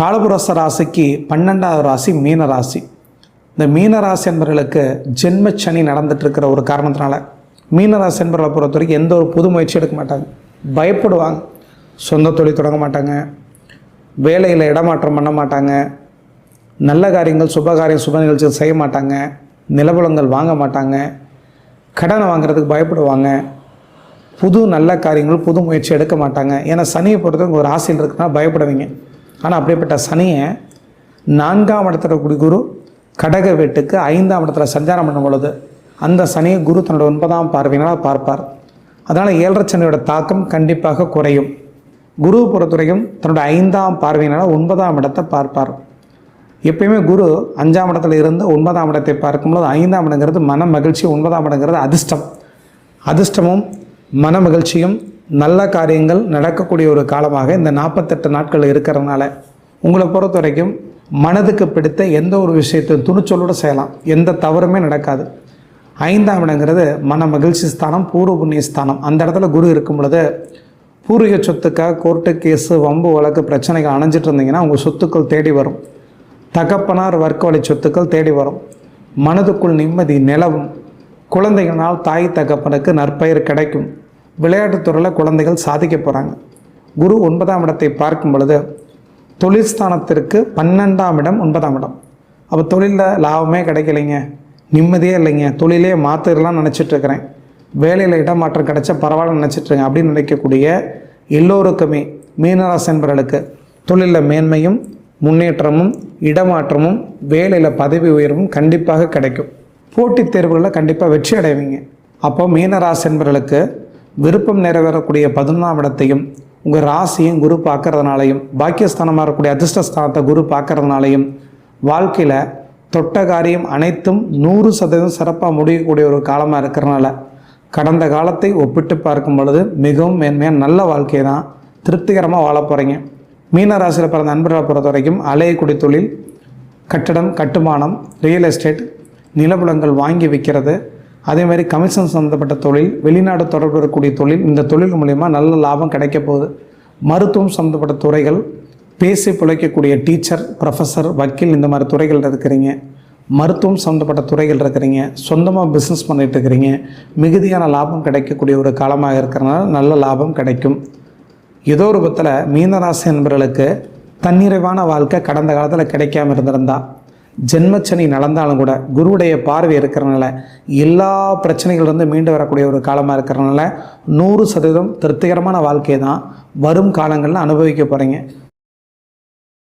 காலபுரச ராசிக்கு பன்னெண்டாவது ராசி மீன ராசி. இந்த மீன ராசி என்பவர்களுக்கு ஜென்ம சனி நடந்துட்டுருக்கிற ஒரு காரணத்தினால மீன ராசி என்பவர்களை பொறுத்த வரைக்கும் எந்த ஒரு புது முயற்சி எடுக்க மாட்டாங்க. பயப்படுவாங்க. சொந்த தொழில் தொடங்க மாட்டாங்க. வேலையில் இடமாற்றம் பண்ண மாட்டாங்க. நல்ல காரியங்கள் சுப காரியம் சுப நிகழ்ச்சிகள் செய்ய மாட்டாங்க. நிலபலங்கள் வாங்க மாட்டாங்க. கடனை வாங்குறதுக்கு பயப்படுவாங்க. புது நல்ல காரியங்கள் புது முயற்சி எடுக்க மாட்டாங்க. ஏன்னா சனியை பொறுத்தவரைக்கும் ஒரு ஆசையில் இருக்குன்னா பயப்படுவீங்க. ஆனால் அப்படிப்பட்ட சனியை நான்காம் இடத்துல குடிகுரு குரு கடக வீட்டுக்கு ஐந்தாம் இடத்துல சஞ்சாரம் பண்ணும் பொழுது அந்த சனியை குரு தன்னோட ஒன்பதாம் பார்வையினால் பார்ப்பார். அதனால் ஏழரை சனியோட தாக்கம் கண்டிப்பாக குறையும். குரு பொறுத்துறையும் தன்னோட ஐந்தாம் பார்வையினால் ஒன்பதாம் இடத்தை பார்ப்பார். எப்பயுமே குரு அஞ்சாம் இடத்துல இருந்து ஒன்பதாம் இடத்தை பார்க்கும்போது ஐந்தாம் இடங்கிறது மன மகிழ்ச்சி ஒன்பதாம் இடங்கிறது அதிர்ஷ்டம். அதிர்ஷ்டமும் மன மகிழ்ச்சியும் நல்ல காரியங்கள் நடக்கக்கூடிய ஒரு காலமாக இந்த நாற்பத்தெட்டு நாட்கள் இருக்கிறதுனால உங்களை பொறுத்த வரைக்கும் மனதுக்கு பிடித்த எந்த ஒரு விஷயத்தையும் துணிச்சலோடு செய்யலாம். எந்த தவறுமே நடக்காது. ஐந்தாம் இடங்கிறது மன மகிழ்ச்சி ஸ்தானம் பூர்வ புண்ணிய ஸ்தானம். அந்த இடத்துல குரு இருக்கும் பொழுது பூர்வீக சொத்துக்காக கோர்ட்டு கேஸு வம்பு வழக்கு பிரச்சனைகள் அணைஞ்சிட்டு இருந்தீங்கன்னா உங்கள் சொத்துக்கள் தேடி வரும். தகப்பனார் வர்க்க வழி சொத்துக்கள் தேடி வரும். மனதுக்குள் நிம்மதி நிலவும். குழந்தைகளால் தாய் தகப்பனுக்கு நற்பெயர் கிடைக்கும். விளையாட்டுத்துறையில் குழந்தைகள் சாதிக்க போகிறாங்க குரு ஒன்பதாம் இடத்தை பார்க்கும் பொழுது தொழில் ஸ்தானத்திற்கு பன்னெண்டாம் இடம் ஒன்பதாம் இடம். அப்போ தொழிலில் லாபமே கிடைக்கலைங்க. நிம்மதியே இல்லைங்க. தொழிலே மாற்றிடலாம் நினச்சிட்ருக்கிறேன் வேலையில் இடமாற்றம் கிடைச்சா பரவாயில்ல நினச்சிட்ருங்க அப்படின்னு நினைக்கக்கூடிய எல்லோருக்குமே மீனராசி என்பவர்களுக்கு தொழிலில் மேன்மையும் முன்னேற்றமும் இடமாற்றமும் வேலையில் பதவி உயர்வும் கண்டிப்பாக கிடைக்கும். போட்டித் தேர்வுகளில் கண்டிப்பாக வெற்றி அடைவீங்க. அப்போ மீனராசி என்பவர்களுக்கு விருப்பம் நிறைவேறக்கூடிய பதினொன்றாம் இடத்தையும் உங்கள் ராசியும் குரு பார்க்கறதுனாலையும் பாக்கியஸ்தானமாக இருக்கக்கூடிய அதிர்ஷ்டஸ்தானத்தை குரு பார்க்கறதுனாலையும் வாழ்க்கையில் தொட்ட காரியம் அனைத்தும் நூறு சதவீதம் சிறப்பாக முடியக்கூடிய ஒரு காலமாக இருக்கிறனால கடந்த காலத்தை ஒப்பிட்டு பார்க்கும் பொழுது மிகவும் மேன்மையாக நல்ல வாழ்க்கையை தான் திருப்திகரமாக வாழ போகிறீங்க மீனராசியில் பிறந்த நண்பர்களை பொறுத்த வரைக்கும் அலையக்குடி தொழில் கட்டடம் கட்டுமானம் ரியல் எஸ்டேட் நிலபுலங்கள் வாங்கி விற்கிறது அதே மாதிரி கமிஷன் சம்மந்தப்பட்ட தொழில் வெளிநாடு தொடர்பு இருக்கக்கூடிய தொழில் இந்த தொழில் மூலயமா நல்ல லாபம் கிடைக்க போகுது. மருத்துவம் சம்மந்தப்பட்ட துறைகள் பேசி பிழைக்கக்கூடிய டீச்சர் ப்ரொஃபஸர் வக்கீல் இந்த மாதிரி துறைகள் இருக்கிறீங்க. மருத்துவம் சம்மந்தப்பட்ட துறைகள் இருக்கிறீங்க. சொந்தமாக பிஸ்னஸ் பண்ணிட்டு இருக்கிறீங்க. மிகுதியான லாபம் கிடைக்கக்கூடிய ஒரு காலமாக இருக்கிறனால நல்ல லாபம் கிடைக்கும். ஏதோ ஒரு பத்தில் மீனராசி என்பவர்களுக்கு தன்னிறைவான வாழ்க்கை கடந்த காலத்தில் கிடைக்காம இருந்திருந்தா. ஜென்மச்சனி நடந்தாலும் கூட குருவுடைய பார்வை இருக்கிறனால எல்லா பிரச்சனைகள்லேருந்து மீண்டு வரக்கூடிய ஒரு காலமாக இருக்கிறனால நூறு சதவீதம் திருப்திகரமான வாழ்க்கையை தான் வரும் காலங்களில் அனுபவிக்க போகிறீங்க